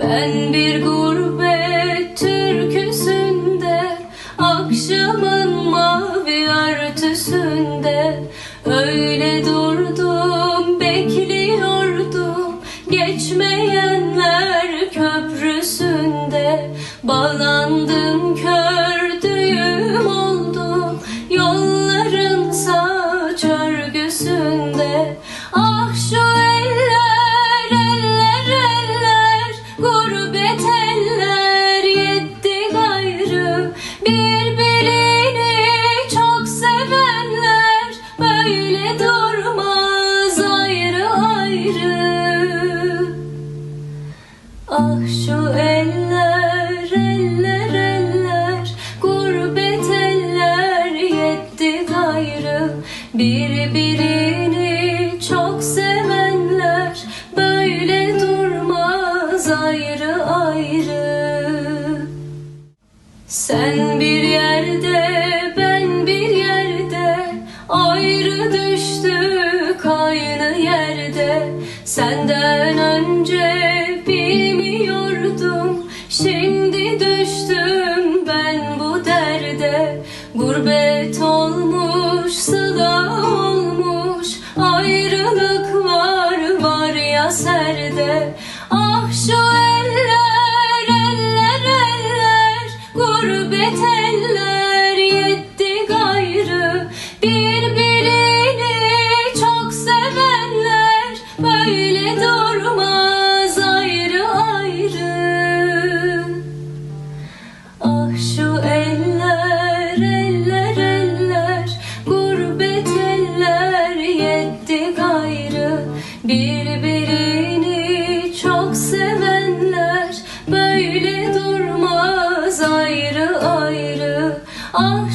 Ben bir gurbet türküsünde Akşamın mavi örtüsünde. Öyle durdum bekliyordum Geçmeyenler köprüsünde. Bağlandım Ah şu eller, eller, eller. Gurbet yetti gayrı Birbirini çok sevenler. Böyle durmaz ayrı ayrı. Sen bir yerde, ben bir yerde. Ayrı düştük aynı yerde. Senden önce düştüm ben bu derde. Gurbet olmuş, sıla olmuş Ayrılık var, var ya serde. Ah şu eller, eller, eller. Gurbet eller yetti gayrı Birbirini çok sevenler. Böyle durmaz ayrı ayrı. Ah